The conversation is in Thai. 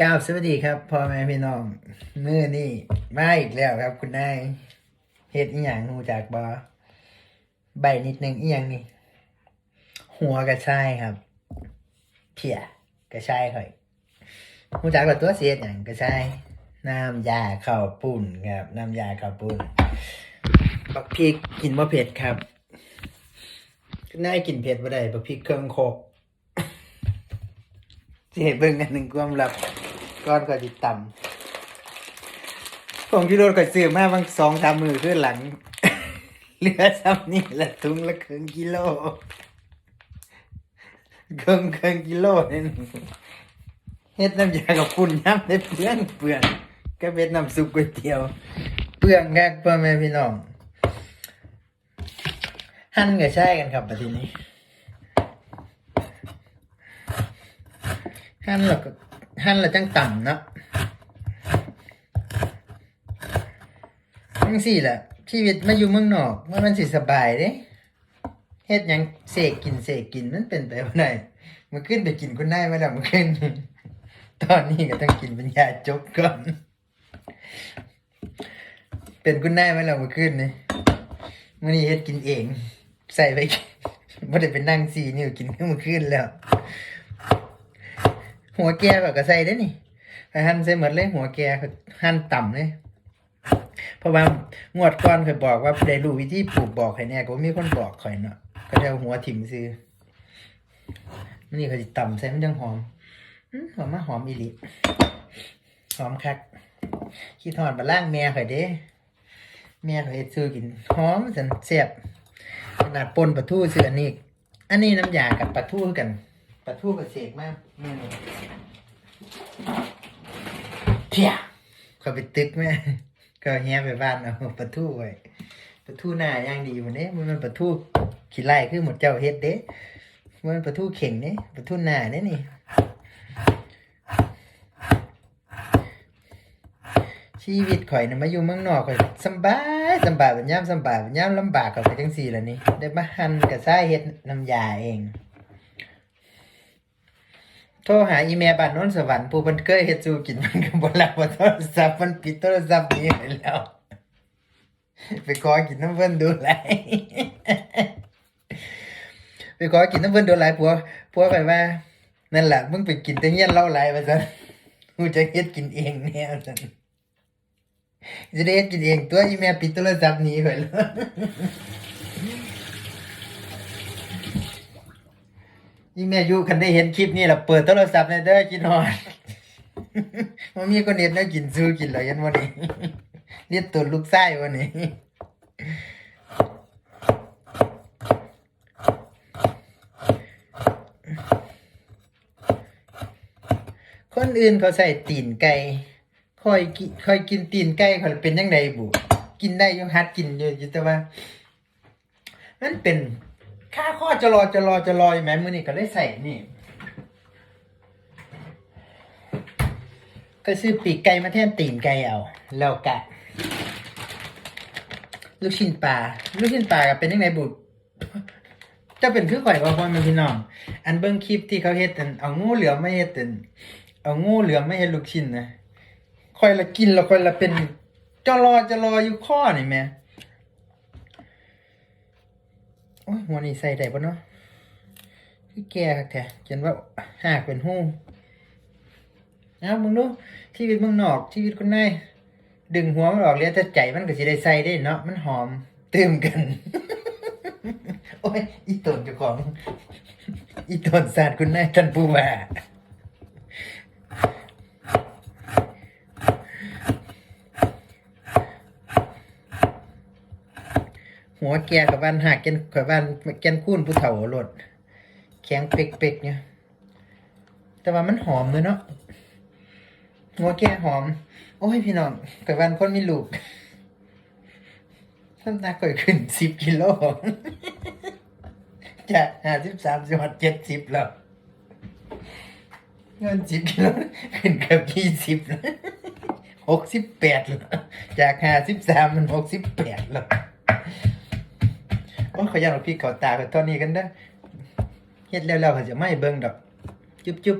กราบสวัสดีครับพ่อแม่พี่น้องมื้อนี้มาอีกแล้วครับ คุณนายเฮ็ดอีหยังฮู้จักบ่ใบนิดนึงอีหยังนี่ หัวกระชายครับเพียกระชายข่อยฮู้จักว่าตัวเสียดหยังกระชายน้ำยาข้าวปุ้นครับ น้ำยาข้าวปุ้นบักพริกกินบ่เผ็ดครับคุณนายกินเผ็ดบ่ได้บักพริกเครื่องโคกสิให้เบิ่งอันหนึ่งความลับ ก้อนก็ติดต่ำผมพี่โรถก็ซื้อมาบางสองสามมือขึ้นหลัง เหลือซ้ำนี่ละถุงละครึ่งกิโลครึ่งครึ่งกิโลนี่เฮ็ดน้ำยากับปุ่นย้ำได้เปลืองเปลืองก็เป็นน้ำซุปก๋วยเตี๋ยว เปลืองแงกพ่อแม่พี่น้องหั่นก็ใช่กันครับประทีนี้หั่นแล้วก็ หั่นแล้วจังต่ำนะจังสี่แหละชีวิตมาอยู่เมืองนอกว่ามันสิสบายเด้เฮ็ดหยังเสกกินเสกกินมันเป็นไปบ่ได้มันขึ้นไปกินคุณนายมาแล้วมันขึ้นตอนนี้ก็ต้องกินเป็นยาจบก่อนเป็นคุณนายมาแล้วมันขึ้นนี่มื้อนี้เฮ็ดกินเอง ใส่ไปบ่ได้เป็นนั่งสี่นิ้วกินเมื่อคืนแล้ว หัวแก่ก็ใส่ได้นี่ห้หั่นใส่หมดเลย หัวแก่หั่นต่ำเลยเพราะว่างวดก่อนเคยบอกว่าได้รู้วิธีปลูกบอกให้แน่ก็มีคนบอกข่อยเนาะก็จะเอาหัวถิ่มซื้อนี่เขาสิต่ำใส่มันจังหอมหอมมาหอมอีหลีหอมคักขี้ทอดบะล่างแม่ข่อยเด้แม่ข่อยเฮ็ดซื้อกินหอมสันแซ่บขนาดปนปลาทูซื้ออันนี้ อันนี้น้ำยากับปลาทูกัน ปลาทูกับเสกมากเมนูเพียเขาไปตึกแม่ก็เฮียไปบ้านเอาปลาทูไว้ปลาทูหน้าย่างดีวันนี้มันเป็นปลาทูขี้ไล่คือหมดเจ้าเฮ็ดเด้มันปลาทูเข่งเด้ปลาทูหน้าเด้นี่ชีวิตข่อยน่ะมาอยู่เมืองนอกข่อยสบายสบายบัดยามสบายบัดยามลำบากก็ไปจังซี่ล่ะนี่ได้มาหั่นกับซ้ายเฮ็ดน้ำยาเอง โทรหาอีเมลบ้านโน้นสวรรค์ผู้เพิ่นเคยเฮ็ดสู่กินมันก็บ่รับว่าโทรศัพท์มันปิดโทรศัพท์นี้ไปแล้ว ไปขอกินน้ำเพิ่นดูหลไปขอกินน้ำเพิ่นดูหลผัวผัวไปว่า นั่นแหละมึงไปกินแต่เฮียเล้าหลายว่าซั่นกูจะเฮ็ดกินเองแน่ว่าซั่นจะได้เฮ็ดกินเองตัวอีเมลปิดโทรศัพท์นี้ไปแล้ว อีแม่อยู่คันได้เห็นคลิปนี้ล่ะเปิดโทรศัพท์ในเด้อกินฮอดมันมีคนเห็นแล้วกินซื้อกินเลยยันวันนี้เรียกตัวลูกไส้วันนี้คนอื่นเขาใส่ตีนไก่คอยกินคอยกินตีนไก่เขาเป็นยังไงบุกินได้ยังฮัดกินอยู่อยู่แต่ว่า มันเป็น ค่าข้อจะรอจะรอจะรออยู่แหมมือนี่ก็เลยใส่นี่ก็ซื้อปีกไก่มาแทนตีนไก่เอาแล้วกะ ลูกชิ้นปลาลูกชิ้นปลาก็เป็นยังไงบุตรจะเป็นคือข่อยว่าพ่อแม่พี่น้อง อันเบิ่งคลิปที่เขาเฮ็ดอันเอางูเหลือมไม่เฮ็ดอันเอางูเหลือมไม่เฮ็ดลูกชิ้นนะข่อยละกินแล้วข่อยละเป็นจะรอจะรออยู่ข้อนี่แหม่ โอ้ยหัวนี่ใส่ได้ปะเนาะคือแก่แท้จนว่าหากเป็นหู้เอามึงดูชีวิตมึงนอก ชีวิตคนในดึงหัวมันออกเลยแต่ใจมันก็สิได้ใส่ได้เนาะมันหอมเติมกัน โอ้ยอีตนเจ้าของ อีตนศาสตร์คุณนายท่านผู้ว่า หัวแกกับบ้านหักแกนกับบ้านแกนคูนผู้เฒ่าโลดแข็งเป๊กๆเนี่ยแต่ว่ามันหอมเลยเนาะหัวแก่หอม โอ้ยพี่น้องเกิดวันคนมีลูกน้ำหนักก่อยขึ้นสิบกิโลจากห้าสิบสามสิบหกเจ็ดสิบแล้วเงินสิบกิโลขึ้นเกือบยี่สิบหกสิบแปดแล้วจากห้าสิบสามมันหกสิบแปดแล้ว โอ้ยขยันเอาพี่เขาตากับตอนนี้กันเด้อเฮ็ดแล้วๆเขาจะไม่เบิ่งดอก จุ๊บจุ๊บ